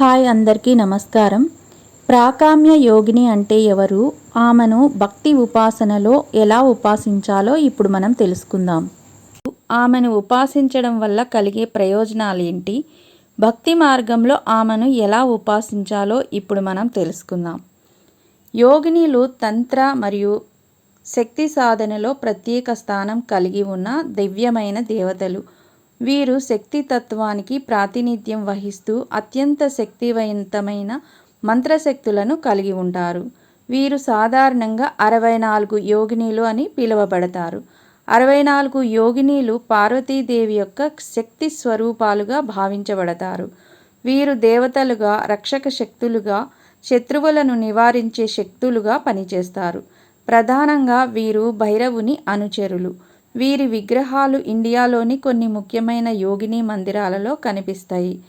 Hi అందరికీ నమస్కారం. ప్రాకామ్య యోగిని అంటే ఎవరు? ఆమెను భక్తి ఉపాసనలో ఎలా ఉపాసించాలో ఇప్పుడు మనం తెలుసుకుందాం. ఆమెను ఉపాసించడం వల్ల కలిగే ప్రయోజనాలు ఏంటి? భక్తి మార్గంలో ఆమెను ఎలా ఉపాసించాలో ఇప్పుడు మనం తెలుసుకుందాం. యోగినిలు తంత్ర మరియు శక్తి సాధనలో ప్రత్యేక స్థానం కలిగి ఉన్న దివ్యమైన దేవతలు. వీరు శక్తితత్వానికి ప్రాతినిధ్యం వహిస్తూ అత్యంత శక్తివంతమైన మంత్రశక్తులను కలిగి ఉంటారు. వీరు సాధారణంగా అరవై నాలుగు యోగినీలు అని పిలువబడతారు. అరవై నాలుగు యోగినీలు పార్వతీదేవి యొక్క శక్తి స్వరూపాలుగా భావించబడతారు. వీరు దేవతలుగా రక్షక శక్తులుగా శత్రువులను నివారించే శక్తులుగా పనిచేస్తారు. ప్రధానంగా వీరు భైరవుని అనుచరులు. వీరి విగ్రహాలు ఇండియాలోని కొన్ని ముఖ్యమైన యోగిని మందిరాలలో కనిపిస్తాయి.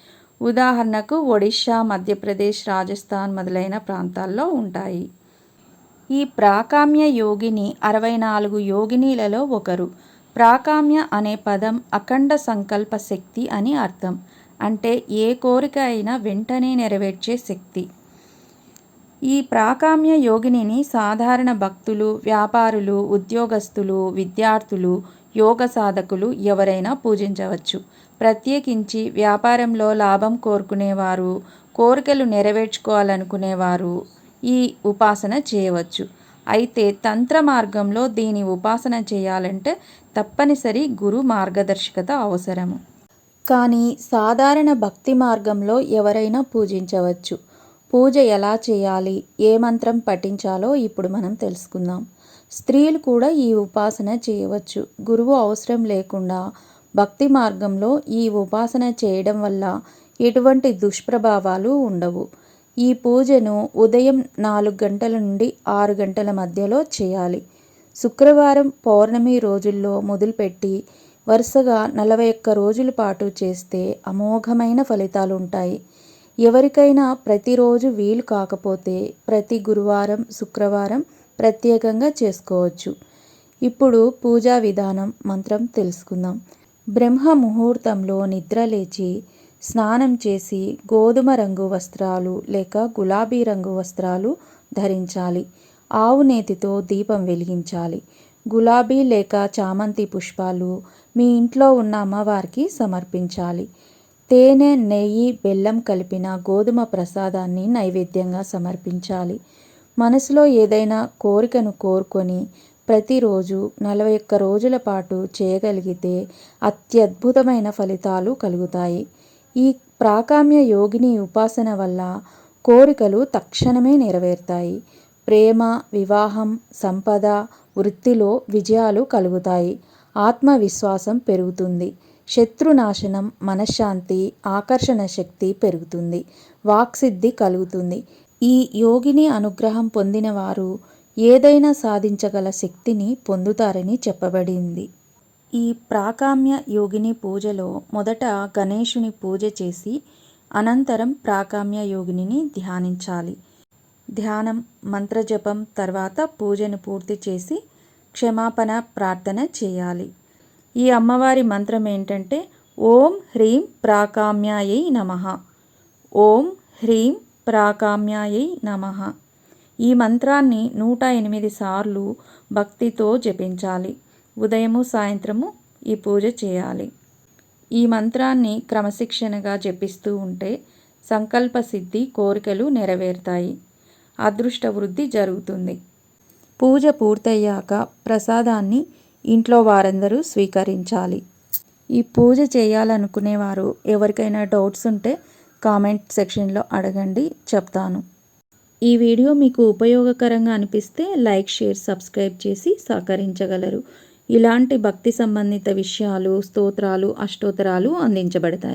ఉదాహరణకు ఒడిషా మధ్యప్రదేశ్ రాజస్థాన్ మొదలైన ప్రాంతాల్లో ఉంటాయి. ఈ ప్రాకామ్య యోగిని అరవై నాలుగు యోగినీలలో ఒకరు. ప్రాకామ్య అనే పదం అఖండ సంకల్ప శక్తి అని అర్థం. అంటే ఏ కోరిక అయినా వెంటనే నెరవేర్చే శక్తి. ఈ ప్రాకామ్య యోగినిని సాధారణ భక్తులు వ్యాపారులు ఉద్యోగస్తులు విద్యార్థులు యోగ సాధకులు ఎవరైనా పూజించవచ్చు. ప్రత్యేకించి వ్యాపారంలో లాభం కోరుకునేవారు కోరికలు నెరవేర్చుకోవాలనుకునేవారు ఈ ఉపాసన చేయవచ్చు. అయితే తంత్ర మార్గంలో దీని ఉపాసన చేయాలంటే తప్పనిసరి గురు మార్గదర్శకత అవసరము. కానీ సాధారణ భక్తి మార్గంలో ఎవరైనా పూజించవచ్చు. పూజ ఎలా చేయాలి? ఏ మంత్రం పఠించాలో ఇప్పుడు మనం తెలుసుకుందాం. స్త్రీలు కూడా ఈ ఉపాసన చేయవచ్చు. గురువు అవసరం లేకుండా భక్తి మార్గంలో ఈ ఉపాసన చేయడం వల్ల ఎటువంటి దుష్ప్రభావాలు ఉండవు. ఈ పూజను ఉదయం నాలుగు గంటల నుండి ఆరు గంటల మధ్యలో చేయాలి. శుక్రవారం పౌర్ణమి రోజుల్లో మొదలుపెట్టి వరుసగా నలభై ఒక్క రోజుల పాటు చేస్తే అమోఘమైన ఫలితాలు ఉంటాయి. ఎవరికైనా ప్రతిరోజు వీలు కాకపోతే ప్రతి గురువారం శుక్రవారం ప్రత్యేకంగా చేసుకోవచ్చు. ఇప్పుడు పూజా విధానం మంత్రం తెలుసుకుందాం. బ్రహ్మ ముహూర్తంలో నిద్ర లేచి స్నానం చేసి గోధుమ రంగు వస్త్రాలు లేక గులాబీ రంగు వస్త్రాలు ధరించాలి. ఆవు నేతితో దీపం వెలిగించాలి. గులాబీ లేక చామంతి పుష్పాలు మీ ఇంట్లో ఉన్న అమ్మవారికి సమర్పించాలి. తేనె నెయ్యి బెల్లం కలిపిన గోధుమ ప్రసాదాన్ని నైవేద్యంగా సమర్పించాలి. మనసులో ఏదైనా కోరికను కోరుకొని ప్రతిరోజు నలభై ఒక్క రోజుల పాటు చేయగలిగితే అత్యద్భుతమైన ఫలితాలు కలుగుతాయి. ఈ ప్రాకామ్య యోగిని ఉపాసన వల్ల కోరికలు తక్షణమే నెరవేరుతాయి. ప్రేమ వివాహం సంపద వృత్తిలో విజయాలు కలుగుతాయి. ఆత్మవిశ్వాసం పెరుగుతుంది. శత్రునాశనం మనశ్శాంతి ఆకర్షణ శక్తి పెరుగుతుంది వాక్సిద్ధి కలుగుతుంది. ఈ యోగిని అనుగ్రహం పొందిన వారు ఏదైనా సాధించగల శక్తిని పొందుతారని చెప్పబడింది. ఈ ప్రాకామ్య యోగిని పూజలో మొదట గణేషుని పూజ చేసి అనంతరం ప్రాకామ్య యోగిని ధ్యానించాలి. ధ్యానం మంత్రజపం తర్వాత పూజను పూర్తి చేసి క్షమాపణ ప్రార్థన చేయాలి. ఈ అమ్మవారి మంత్రం ఏంటంటే ఓం హ్రీం ప్రాకామ్యాయై నమ. ఓం హ్రీం ప్రాకామ్యాయై నమ. ఈ మంత్రాన్ని నూట ఎనిమిది సార్లు భక్తితో జపించాలి. ఉదయము సాయంత్రము ఈ పూజ చేయాలి. ఈ మంత్రాన్ని క్రమశిక్షణగా జపిస్తూ ఉంటే సంకల్ప సిద్ధి కోరికలు నెరవేరుతాయి. అదృష్ట వృద్ధి జరుగుతుంది. పూజ పూర్తయ్యాక ప్రసాదాన్ని ఇంట్లో వారందరూ స్వీకరించాలి. ఈ పూజ చేయాలనుకునేవారు ఎవరికైనా డౌట్స్ ఉంటే కామెంట్ సెక్షన్లో అడగండి చెప్తాను. ఈ వీడియో మీకు ఉపయోగకరంగా అనిపిస్తే లైక్ షేర్ సబ్స్క్రైబ్ చేసి సహకరించగలరు. ఇలాంటి భక్తి సంబంధిత విషయాలు స్తోత్రాలు అష్టోత్తరాలు అందించబడతాయి.